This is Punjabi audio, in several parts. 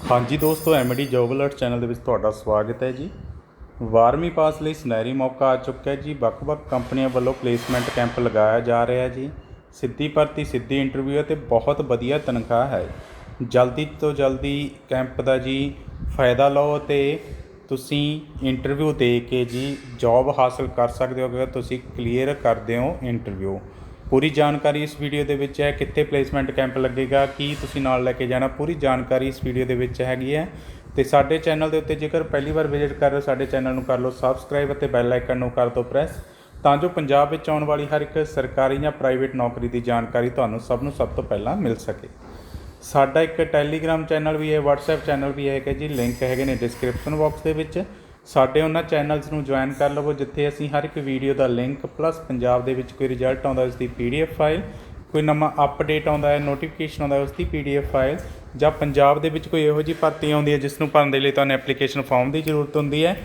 ਹਾਂਜੀ ਦੋਸਤੋ ਐਮਡੀ ਜੋਬ ਅਲਰਟ ਚੈਨਲ ਦੇ ਵਿੱਚ ਤੁਹਾਡਾ ਸਵਾਗਤ ਹੈ ਜੀ। 12ਵੀਂ ਪਾਸ ਲਈ ਸੁਨਹਿਰੀ ਮੌਕਾ ਆ ਚੁੱਕਾ ਹੈ ਜੀ। ਵੱਖ-ਵੱਖ ਕੰਪਨੀਆਂ ਵੱਲੋਂ ਪਲੇਸਮੈਂਟ ਕੈਂਪ ਲਗਾਇਆ ਜਾ ਰਿਹਾ ਹੈ ਜੀ। ਸਿੱਧੀ ਭਰਤੀ, ਸਿੱਧੀ ਇੰਟਰਵਿਊ ਅਤੇ ਬਹੁਤ ਵਧੀਆ ਤਨਖਾਹ ਹੈ। ਜਲਦੀ ਤੋਂ ਜਲਦੀ ਕੈਂਪ ਦਾ ਜੀ ਫਾਇਦਾ ਲਓ ਅਤੇ ਤੁਸੀਂ ਇੰਟਰਵਿਊ ਦੇ ਕੇ ਜੀ ਜੌਬ ਹਾਸਲ ਕਰ ਸਕਦੇ ਹੋ। ਅਗਰ ਤੁਸੀਂ ਕਲੀਅਰ ਕਰਦੇ ਹੋ ਇੰਟਰਵਿਊ ਪੂਰੀ ਜਾਣਕਾਰੀ ਇਸ ਵੀਡੀਓ ਦੇ ਵਿੱਚ ਹੈ, ਕਿੱਥੇ ਪਲੇਸਮੈਂਟ ਕੈਂਪ ਲੱਗੇਗਾ, ਕੀ ਤੁਸੀਂ ਨਾਲ ਲੈ ਕੇ ਜਾਣਾ, ਪੂਰੀ ਜਾਣਕਾਰੀ ਇਸ ਵੀਡੀਓ ਦੇ ਵਿੱਚ ਹੈਗੀ ਹੈ। ਤੇ ਸਾਡੇ ਚੈਨਲ ਦੇ ਉੱਤੇ ਜੇਕਰ ਪਹਿਲੀ ਵਾਰ ਵਿਜ਼ਿਟ ਕਰ ਰਹੇ ਹੋ, ਸਾਡੇ ਚੈਨਲ ਨੂੰ ਕਰ ਲਓ ਸਬਸਕ੍ਰਾਈਬ ਅਤੇ ਬੈਲ ਆਈਕਨ ਨੂੰ ਕਰ ਦਿਓ ਪ੍ਰੈਸ ਤਾਂ ਜੋ ਪੰਜਾਬ ਵਿੱਚ ਆਉਣ ਵਾਲੀ ਹਰ ਇੱਕ ਸਰਕਾਰੀ ਜਾਂ ਪ੍ਰਾਈਵੇਟ ਨੌਕਰੀ ਦੀ ਜਾਣਕਾਰੀ ਤੁਹਾਨੂੰ ਸਭ ਨੂੰ ਸਭ ਤੋਂ ਪਹਿਲਾਂ ਮਿਲ ਸਕੇ। ਸਾਡਾ ਇੱਕ ਟੈਲੀਗ੍ਰਾਮ ਚੈਨਲ ਵੀ ਹੈ, WhatsApp ਚੈਨਲ ਵੀ ਹੈਗਾ ਜੀ ਲਿੰਕ ਹੈਗੇ ਨੇ ਡਿਸਕ੍ਰਿਪਸ਼ਨ ਬਾਕਸ ਦੇ ਵਿੱਚ। ਸਾਡੇ ਉਹਨਾਂ ਚੈਨਲਸ ਨੂੰ ਜੁਆਇਨ ਕਰ ਲਵੋ, ਜਿੱਥੇ ਅਸੀਂ ਹਰ ਇੱਕ ਵੀਡੀਓ ਦਾ ਲਿੰਕ ਪਲੱਸ ਪੰਜਾਬ ਦੇ ਵਿੱਚ ਕੋਈ ਰਿਜ਼ਲਟ ਆਉਂਦਾ ਉਸ ਦੀ PDF ਫਾਈਲ ਕੋਈ ਨਵਾਂ ਅਪਡੇਟ ਆਉਂਦਾ ਹੈ ਨੋਟੀਫਿਕੇਸ਼ਨ ਆਉਂਦਾ ਹੈ ਉਸ ਦੀ PDF ਫਾਈਲ ਜਾਂ ਪੰਜਾਬ ਦੇ ਵਿੱਚ ਕੋਈ ਇਹੋ ਜਿਹੀ ਭਰਤੀ ਆਉਂਦੀ ਹੈ, ਜਿਸ ਨੂੰ ਭਰਨ ਦੇ ਲਈ ਤੁਹਾਨੂੰ ਐਪਲੀਕੇਸ਼ਨ ਫਾਰਮ ਦੀ ਜ਼ਰੂਰਤ ਹੁੰਦੀ ਹੈ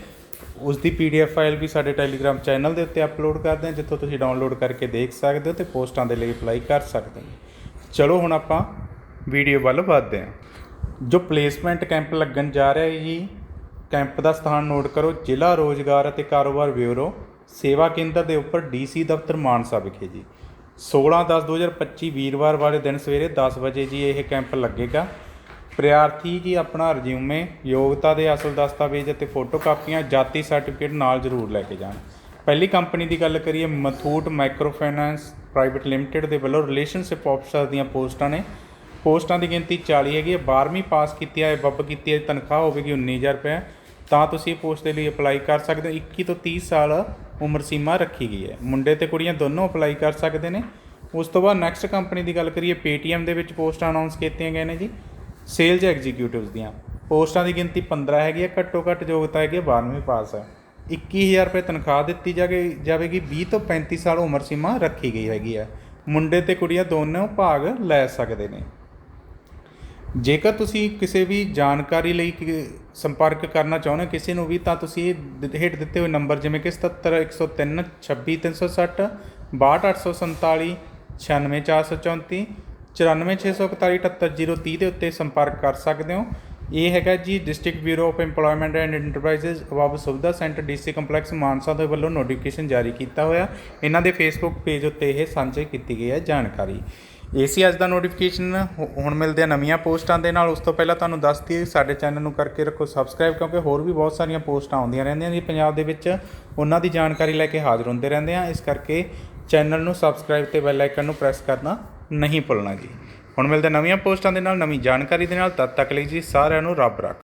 ਉਸ ਦੀ PDF ਫਾਈਲ ਵੀ ਸਾਡੇ ਟੈਲੀਗ੍ਰਾਮ ਚੈਨਲ ਦੇ ਉੱਤੇ ਅਪਲੋਡ ਕਰਦੇ ਹਾਂ ਜਿੱਥੋਂ ਤੁਸੀਂ ਡਾਊਨਲੋਡ ਕਰਕੇ ਦੇਖ ਸਕਦੇ ਹੋ ਤੇ ਪੋਸਟਾਂ ਦੇ ਲਈ ਅਪਲਾਈ ਕਰ ਸਕਦੇ ਹੋ। ਚਲੋ ਹੁਣ ਆਪਾਂ ਵੀਡੀਓ ਵੱਲ ਵਧਦੇ ਹਾਂ। ਜੋ ਪਲੇਸਮੈਂਟ ਕੈਂਪ ਲੱਗਣ ਜਾ ਰਿਹਾ ਹੈ ਜੀ ਕੈਂਪ ਦਾ ਸਥਾਨ ਨੋਟ ਕਰੋ, ਜ਼ਿਲ੍ਹਾ ਰੋਜ਼ਗਾਰ ਅਤੇ ਕਾਰੋਬਾਰ ਬਿਊਰੋ, ਸੇਵਾ ਕੇਂਦਰ ਦੇ ਉੱਪਰ ਡੀਸੀ ਦਫ਼ਤਰ ਮਾਨਸਾ ਵਿਖੇ ਜੀ। 16/10/2025 ਵੀਰਵਾਰ ਵਾਲੇ ਦਿਨ ਸਵੇਰੇ 10 ਵਜੇ ਜੀ ਇਹ ਕੈਂਪ ਲੱਗੇਗਾ। ਪ੍ਰਿਆਰਥੀ ਜੀ ਆਪਣਾ ਰਿਜ਼ਿਊਮੇ ਯੋਗਤਾ ਦੇ ਅਸਲ ਦਸਤਾਵੇਜ਼ ਅਤੇ ਫੋਟੋ ਕਾਪੀਆਂ ਜਾਤੀ ਸਰਟੀਫਿਕੇਟ ਨਾਲ ਜ਼ਰੂਰ ਲੈ ਕੇ ਜਾਣ। ਪਹਿਲੀ ਕੰਪਨੀ ਦੀ ਗੱਲ ਕਰੀਏ, Muthoot micro finance private limited ਦੇ ਵੱਲੋਂ ਰਿਲੇਸ਼ਨਸ਼ਿਪ ਆਫਸਰ ਦੀਆਂ ਪੋਸਟਾਂ ਨੇ ਪੋਸਟਾਂ ਦੀ ਗਿਣਤੀ 40 ਹੈਗੀ ਹੈ 12ਵੀਂ ਪਾਸ ਕੀਤੀ ਹੈ, ਬੱਬ ਕੀਤੀ ਹੈ, ਤਨਖਾਹ ਹੋਵੇਗੀ 19000 ਰੁਪਏ, ਤਾਂ ਤੁਸੀਂ ਇਹ ਪੋਸਟ ਦੇ ਲਈ ਅਪਲਾਈ ਕਰ ਸਕਦੇ ਹੋ। 21 ਤੋਂ 30 ਸਾਲ ਉਮਰ ਸੀਮਾ ਰੱਖੀ ਗਈ ਹੈ। ਮੁੰਡੇ ਤੇ ਕੁੜੀਆਂ ਦੋਨੋਂ ਅਪਲਾਈ ਕਰ ਸਕਦੇ ਨੇ। ਉਸ ਤੋਂ ਬਾਅਦ ਨੈਕਸਟ ਕੰਪਨੀ ਦੀ ਗੱਲ ਕਰੀਏ, Paytm ਦੇ ਵਿੱਚ ਪੋਸਟਾਂ ਅਨਾਉਂਸ ਕੀਤੀਆਂ ਗਏ ਨੇ ਜੀ ਸੇਲਜ਼ ਐਗਜ਼ੀਕਿਊਟਿਵਸ ਦੀਆਂ। ਪੋਸਟਾਂ ਦੀ ਗਿਣਤੀ 15 ਹੈਗੀ ਹੈ, ਘੱਟੋ ਘੱਟ ਯੋਗਤਾ ਹੈਗੀ ਹੈ 12ਵੀਂ ਪਾਸ ਹੈ। 21000 ਰੁਪਏ ਤਨਖਾਹ ਦਿੱਤੀ ਜਾਗੇ ਜਾਵੇਗੀ 20 ਤੋਂ 35 ਸਾਲ ਉਮਰ ਸੀਮਾ ਰੱਖੀ ਗਈ ਹੈਗੀ ਹੈ। ਮੁੰਡੇ ਤੇ ਕੁੜੀਆਂ ਦੋਨੋਂ ਭਾਗ ਲੈ ਸਕਦੇ ਨੇ। ਜੇਕਰ ਤੁਸੀਂ ਕਿਸੇ ਵੀ ਜਾਣਕਾਰੀ ਲਈ ਕਿ- ਸੰਪਰਕ ਕਰਨਾ ਚਾਹੁੰਦੇ ਹੋ, ਕਿਸੇ ਨੂੰ ਵੀ, ਤਾਂ ਤੁਸੀਂ ਹੇਠ ਦਿੱਤੇ ਹੋਏ ਨੰਬਰ ਜਿਵੇਂ ਕਿ 77 103 26360 62847 96434 94641 78030 ਦੇ ਉੱਤੇ ਸੰਪਰਕ ਕਰ ਸਕਦੇ ਹੋ। ਇਹ ਹੈਗਾ ਜੀ district bureau of EMPLOYMENT and enterprises ਅਬਾਬ Suvidha centre DC complex Mansa ਦੇ ਵੱਲੋਂ ਨੋਟੀਫਿਕੇਸ਼ਨ ਜਾਰੀ ਕੀਤਾ ਹੋਇਆ। ਇਹਨਾਂ ਦੇ ਫੇਸਬੁੱਕ ਪੇਜ ਉੱਤੇ ਇਹ ਸਾਂਝੇ ਕੀਤੀ ਗਈ ਹੈ ਜਾਣਕਾਰੀ। ਇਹ ਸੀ ਅੱਜ ਦਾ ਨੋਟੀਫਿਕੇਸ਼ਨ ਹੁਣ ਮਿਲਦੇ ਆ ਨਵੀਆਂ ਪੋਸਟਾਂ ਦੇ ਨਾਲ। ਉਸ ਤੋਂ ਪਹਿਲਾਂ ਤੁਹਾਨੂੰ ਦੱਸ ਦਈਏ, ਸਾਡੇ ਚੈਨਲ ਨੂੰ ਕਰਕੇ ਰੱਖੋ ਸਬਸਕ੍ਰਾਈਬ ਕਿਉਂਕਿ ਹੋਰ ਵੀ ਬਹੁਤ ਸਾਰੀਆਂ ਪੋਸਟਾਂ ਆਉਂਦੀਆਂ ਰਹਿੰਦੀਆਂ ਜੀ ਪੰਜਾਬ ਦੇ ਵਿੱਚ ਉਹਨਾਂ ਦੀ ਜਾਣਕਾਰੀ ਲੈ ਕੇ ਹਾਜ਼ਰ ਹੁੰਦੇ ਰਹਿੰਦੇ ਆ। ਇਸ ਕਰਕੇ ਚੈਨਲ ਨੂੰ ਸਬਸਕ੍ਰਾਈਬ ਤੇ ਬੈਲ ਆਈਕਨ ਨੂੰ ਪ੍ਰੈਸ ਕਰਨਾ ਨਹੀਂ ਭੁੱਲਣਾ ਜੀ। ਹੁਣ ਮਿਲਦੇ ਨਵੀਆਂ ਪੋਸਟਾਂ ਦੇ ਨਾਲ, ਨਵੀਂ ਜਾਣਕਾਰੀ ਦੇ ਨਾਲ। ਤਦ ਤੱਕ ਲਈ ਜੀ ਸਾਰਿਆਂ ਨੂੰ ਰੱਬ ਰੱਖ।